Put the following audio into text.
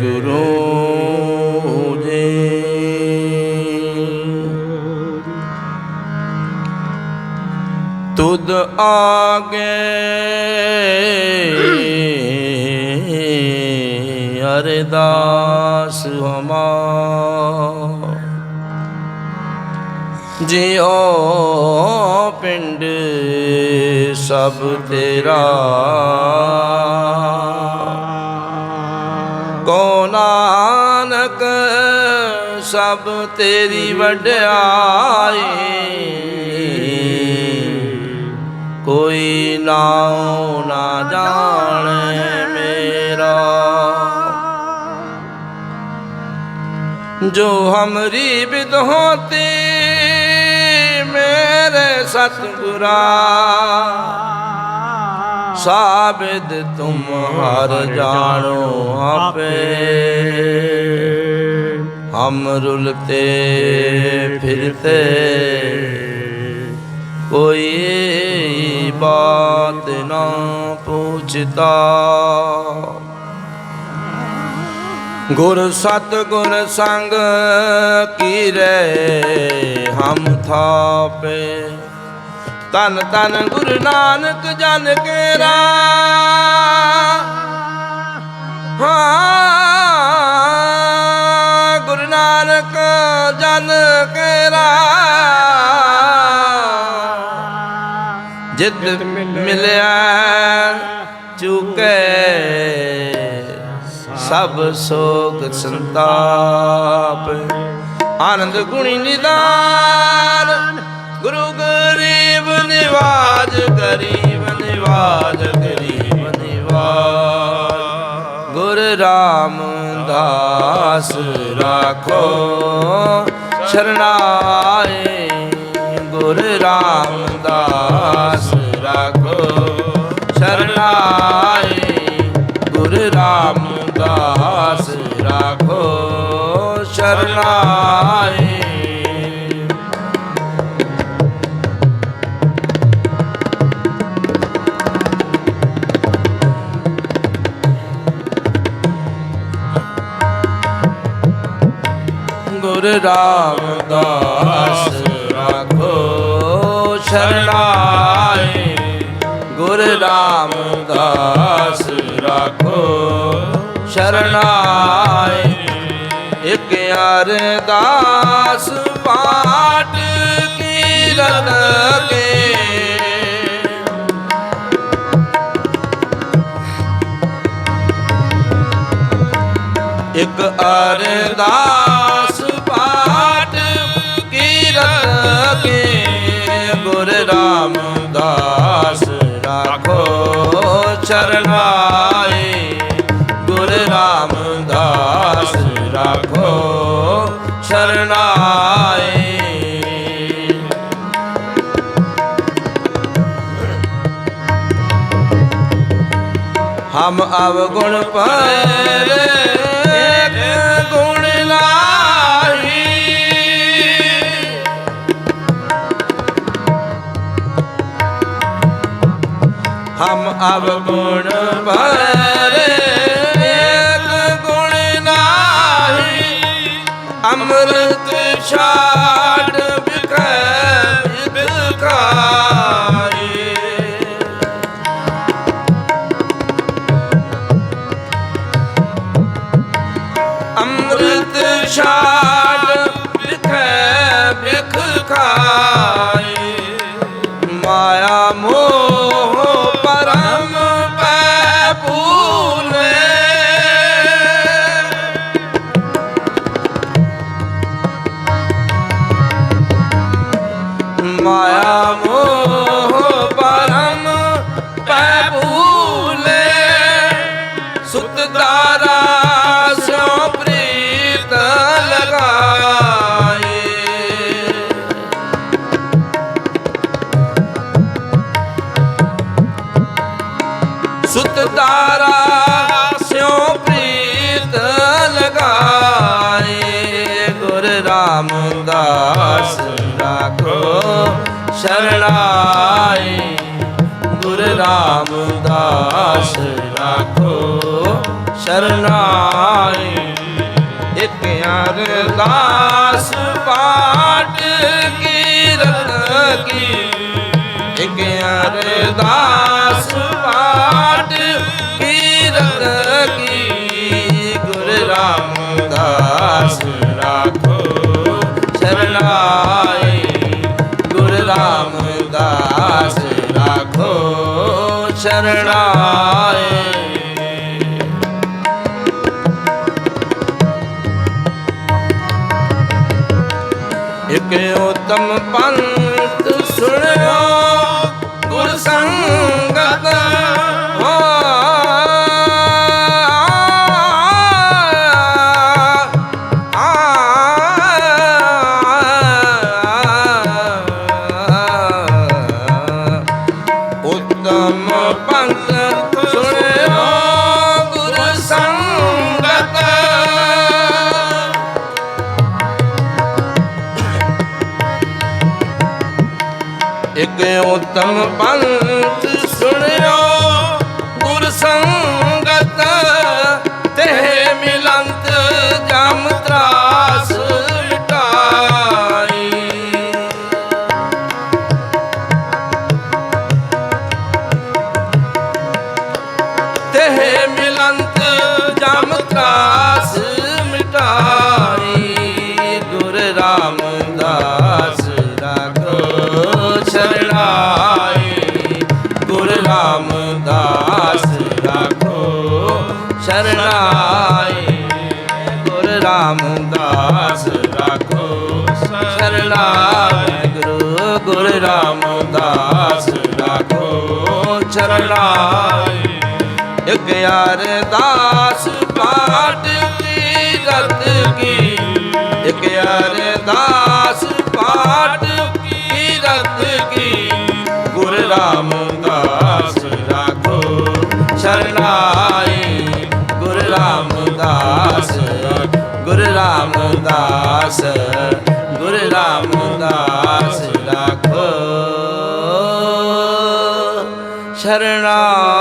ਗੁਰੂ ਜੀ। ਤੁਧ ਆਗੇ ਅਰਦਾਸ ਹਮਾ ਜਿਉ ਪਿੰਡ ਸਭ ਤੇਰਾ। ਕੋ ਨਾਨਕ ਸਭ ਤੇਰੀ ਵਡਿਆਈ। ਕੋਈ ਨਾਉ ਨਾ ਜਾਣੇ ਮੇਰਾ। ਜੋ ਹਮਰੀ ਬਿਦ ਹੋਤੀ ਮੇਰੇ ਸਤਿਗੁਰਾ। ਸਾਬਿਦ ਤੁਮ ਹਰ ਜਾਣੋ ਆਪੇ। ਹਮ ਰੁਲਤੇ ਫਿਰਤੇ। ਕੋਈ ਬਾਤ ਨਾ ਪੁੱਛਤਾ ਗੁਰ ਸਤ ਗੁਰ ਸੰਗ ਕੀਰੇ ਹਮ ਥਾਪੇ। ਤਨ ਤਨ ਗੁਰੂ ਨਾਨਕ ਜਨ ਕੇਰਾ। ਹਾਂ, ਗੁਰੂ ਨਾਨਕ ਜਨ ਕੇਰਾ। ਜਿਤ ਮਿਲਿਆ ਸਭ ਸੋਗ ਸੰਤਾਪ। ਆਨੰਦ ਗੁਣੀ ਨਿਦਾਨ, ਗੁਰੂ ਗਰੀਬ ਨਿਵਾਜ ਗਰੀਬ ਨਿਵਾਜ ਗਰੀਬ ਨਿਵਾਜ। ਗੁਰ ਰਾਮਦਾਸ ਰਾਖੋ, ਸ਼ਰਨਾਏ। ਗੁਰ ਰਾਮਦਾਸ ਰਾਖੋ, ਸ਼ਰਨਾਏ। ਗੁਰ ਰਾਮ ਸ਼ਰਨਾਏ ਗੁਰ ਰਾਮਦਾਸ ਰਾਖੋ ਸ਼ਰਨਾਏ ਗੁਰ ਰਾਮਦਾਸ ਰਾਖੋ ਸ਼ਰਨਾਏ ਇਕ ਅਰਦਾਸ ਪਾਟ ਕੀਰਤ ਕੇ। ਇਕ ਅਰਦਾਸ ਪਾਠ ਕੀਰਤ ਕੇ। ਗੁਰ ਰਾਮਦਾਸ ਰਾਖੋ ਚਰਨਾਏ ਹਮ ਅਵਗੁਣ ਪਰ ਗੁਣ ਨਾਹੀ ਹਮ ਅਵਗੁਣ ਪਰ ਅੰਮ੍ਰਿਤ ਛਾੜ ਬਿਖੈ ਖਾਏ। ਮਾਇਆ ਮੋਹ ਪਰਮ ਪੈ ਭੂਲੇ। ਮਾਇਆ ਮੋਹ ਪਰਮ ਪੈ ਭੂਲੇ। ਸੁਤ ਸੁਤ ਦਾਰਾ ਸਿਉ ਪ੍ਰੀਤ ਲਗਾਏ। ਗੁਰ ਰਾਮਦਾਸ ਰਾਖੋ ਸ਼ਰਣਾਈ ਗੁਰ ਰਾਮਦਾਸ ਰਾਖੋ ਸ਼ਰਣਾਈ ਇਕ ਅਰਦਾਸ ਪਾਠ ਕੀਰਤ ਕੀ। ਇਕ ਅਰਦਾਸ ਸ਼ਰਣਾਈ ਇਕ ਉਤਮ ਪੰਥ ਇਕ ਉਤਮ ਪੰਥ ਸੁਣਿਓ? ਗੁਰ ਸੰਗਤ ਰਾਖੋ ਸ਼ਰਣਾਈ ਇਕ ਅਰਦਾਸ ਪਾਠ ਕੀ ਰਤ ਕੀ। ਇਕ ਅਰਦਾਸ ਪਾਠ ਕੀ ਰਤ ਕੀ। ਗੁਰ ਰਾਮਦਾਸ ਰਾਖੋ ਸ਼ਰਨਾਏ। ਗੁਰ ਰਾਮਦਾਸ ਗੁਰ ਰਾਮਦਾਸ ਸ਼ਰਣਾਈ